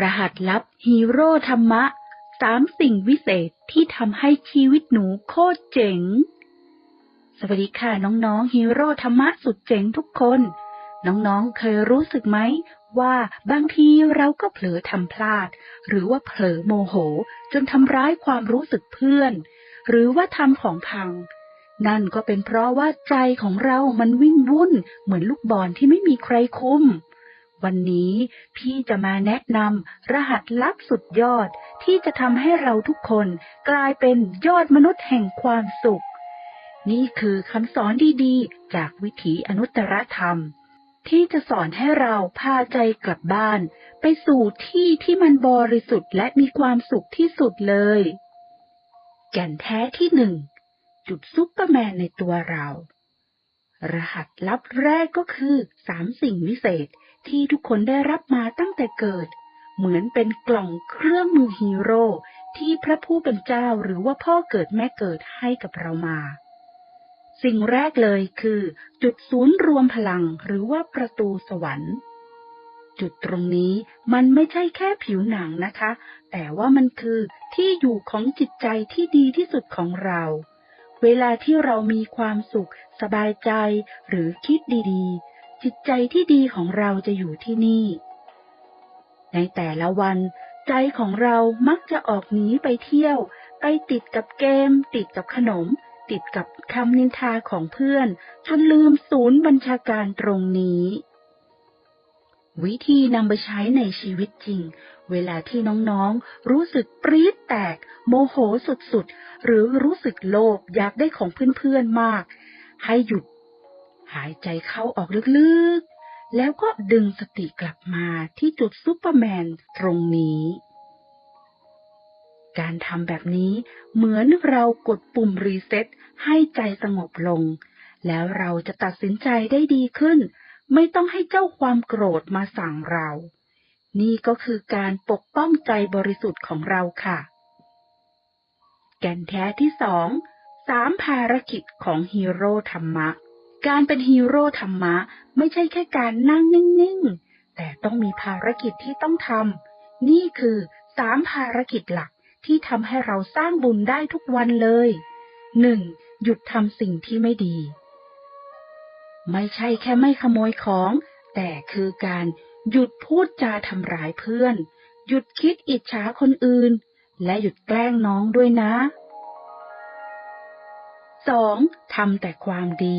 รหัสลับฮีโร่ธรรมะสามสิ่งวิเศษที่ทำให้ชีวิตหนูโคตรเจ๋ง สวัสดีค่ะน้องๆฮีโร่ธรรมะสุดเจ๋งทุกคน น้องๆเคยรู้สึกไหมว่าบางทีเราก็เผลอทำพลาด หรือว่าเผลอโมโห จนทำร้ายความรู้สึกเพื่อน หรือว่าทำของพัง นั่นก็เป็นเพราะว่าใจของเรามันวิ่งวุ่นเหมือนลูกบอลที่ไม่มีใครคุม วันนี้พี่จะมาแนะนำรหัสลับสุดยอดที่จะทำให้เราทุกคนกลายเป็นยอดมนุษย์แห่งความสุข นี่คือคำสอนดีๆ จากวิถีอนุตตรธรรม ที่จะสอนให้เราพาใจกลับบ้าน ไปสู่ที่ที่มันบริสุทธิ์และมีความสุขที่สุดเลย แก่นแท้ที่หนึ่งจุดซุปเปอร์แมนในตัวเรา รหัสลับแรกก็คือสามสิ่งวิเศษ ที่ทุกคนได้รับมาตั้งแต่เกิด เหมือนเป็นกล่องเครื่องมือฮีโร่ที่พระผู้เป็นเจ้าหรือว่าพ่อเกิดแม่เกิดให้กับเรามา สิ่งแรกเลยคือ จุดศูนย์รวมพลังหรือว่าประตูสวรรค์ จุดตรงนี้มันไม่ใช่แค่ผิวหนังนะคะ แต่ว่ามันคือที่อยู่ของจิตใจที่ดีที่สุดของเรา เวลาที่เรามีความสุข สบายใจ หรือคิดดีๆ จิตใจที่ดีของเราจะอยู่ที่นี่ ในแต่ละวันใจของเรามักจะออกหนีไปเที่ยว ไปติดกับเกม ติดกับขนม ติดกับคำนินทาของเพื่อน จนลืมศูนย์บัญชาการตรงนี้ วิธีนำไปใช้ในชีวิตจริง เวลาที่น้องๆ รู้สึกปรี๊ดแตก โมโหสุดๆ หรือรู้สึกโลภอยากได้ของเพื่อนๆมาก ให้หยุด หายใจเข้าออกลึกๆ แล้วก็ดึงสติกลับมาที่จุดซูเปอร์แมนตรงนี้ การทำแบบนี้เหมือนเรากดปุ่มรีเซ็ตให้ใจสงบลง แล้วเราจะตัดสินใจได้ดีขึ้น ไม่ต้องให้เจ้าความโกรธมาสั่งเรา นี่ก็คือการปกป้องใจบริสุทธิ์ของเราค่ะ แก่นแท้ที่สองสามภารกิจของฮีโร่ธรรมะ การเป็นฮีโร่ธรรมะไม่ใช่แค่การนั่งนิ่งๆ แต่ต้องมีภารกิจที่ต้องทำ นี่คือสามภารกิจหลักที่ทำให้เราสร้างบุญได้ทุกวันเลยหนึ่งหยุดทำสิ่งที่ไม่ดี ไม่ใช่แค่ไม่ขโมยของ แต่คือการหยุดพูดจาทำร้ายเพื่อน หยุดคิดอิจฉาคนอื่น และหยุดแกล้งน้องด้วยนะ 2. ทำแต่ความดี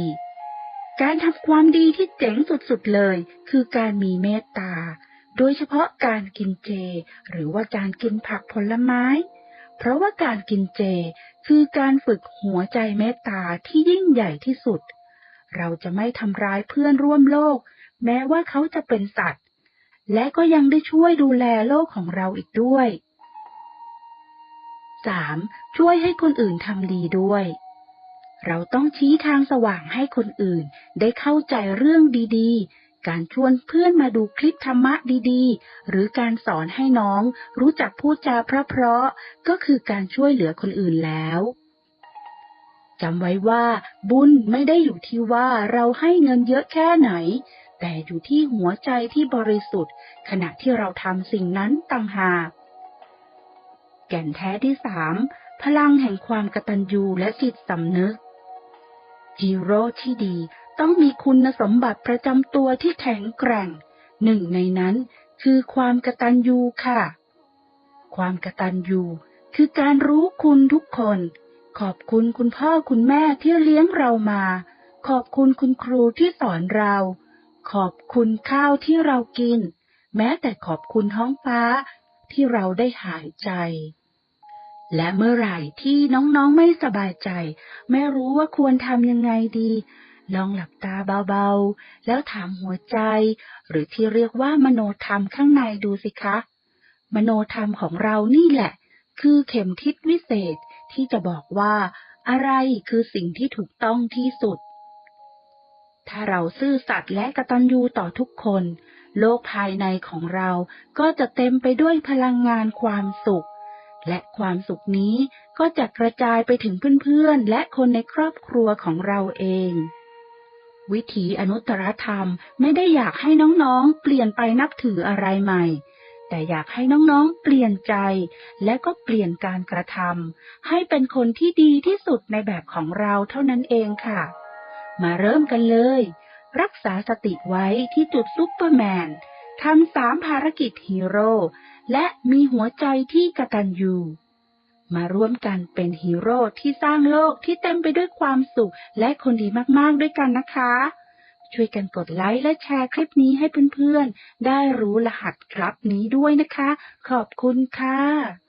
การทำความดีที่เจ๋งสุดๆเลย คือการมีเมตตา โดยเฉพาะการกินเจ หรือว่าการกินผักผลไม้ เพราะว่าการกินเจ คือการฝึกหัวใจเมตตาที่ยิ่งใหญ่ที่สุด เราจะไม่ทำร้ายเพื่อนร่วมโลก แม้ว่าเขาจะเป็นสัตว์ และก็ยังได้ช่วยดูแลโลกของเราอีกด้วย 3. ช่วยให้คนอื่นทำดีด้วย เราต้องชี้ทางสว่างให้คนอื่น ได้เข้าใจเรื่องดีๆ การชวนเพื่อนมาดูคลิปธรรมะดีๆ หรือการสอนให้น้อง รู้จักพูดจาเพราะๆก็คือการช่วยเหลือคนอื่นแล้วจำไว้ว่า บุญไม่ได้อยู่ที่ว่าเราให้เงินเยอะแค่ไหน แต่อยู่ที่หัวใจที่บริสุทธิ์ ขณะที่เราทำสิ่งนั้นต่างหากแก่นแท้ที่สามพลังแห่งความกตัญญูและจิตสำนึก ฮีโร่ที่ดีต้องมีคุณสมบัติประจำตัวที่แข็งแกร่ง หนึ่งในนั้นคือความกตัญญูค่ะ ความกตัญญูคือการรู้คุณทุกคน ขอบคุณคุณพ่อคุณแม่ที่เลี้ยงเรามา ขอบคุณคุณครูที่สอนเรา ขอบคุณข้าวที่เรากิน แม้แต่ขอบคุณท้องฟ้าที่เราได้หายใจ และเมื่อไหร่ที่น้องๆไม่สบายใจ ไม่รู้ว่าควรทำยังไงดี ลองหลับตาเบาๆ แล้วถามหัวใจ หรือที่เรียกว่ามโนธรรมข้างในดูสิคะ มโนธรรมของเรานี่แหละ คือเข็มทิศวิเศษที่จะบอกว่า อะไรคือสิ่งที่ถูกต้องที่สุด ถ้าเราซื่อสัตย์และกตัญญูต่อทุกคน โลกภายในของเราก็จะเต็มไปด้วยพลังงานความสุข และความสุขนี้ก็จะกระจายไปถึงเพื่อนๆ และคนในครอบครัวของเราเอง วิถีอนุตตรธรรมไม่ได้อยากให้น้องๆ เปลี่ยนไปนับถืออะไรใหม่ แต่อยากให้น้องๆ เปลี่ยนใจ และก็เปลี่ยนการกระทำให้เป็นคนที่ดีที่สุดในแบบของเราเท่านั้นเองค่ะ มาเริ่มกันเลย รักษาสติไว้ที่จุดซุปเปอร์แมน ทำสามภารกิจฮีโร่และมีหัวใจที่กตัญญูมาร่วมกันเป็นฮีโร่ที่สร้างโลกที่เต็มไปด้วยความสุขและคนดีมาก ๆ ด้วยกันนะคะ ช่วยกันกดไลค์และแชร์คลิปนี้ให้เพื่อน ๆ ได้รู้รหัสครับนี้ด้วยนะคะ ขอบคุณค่ะ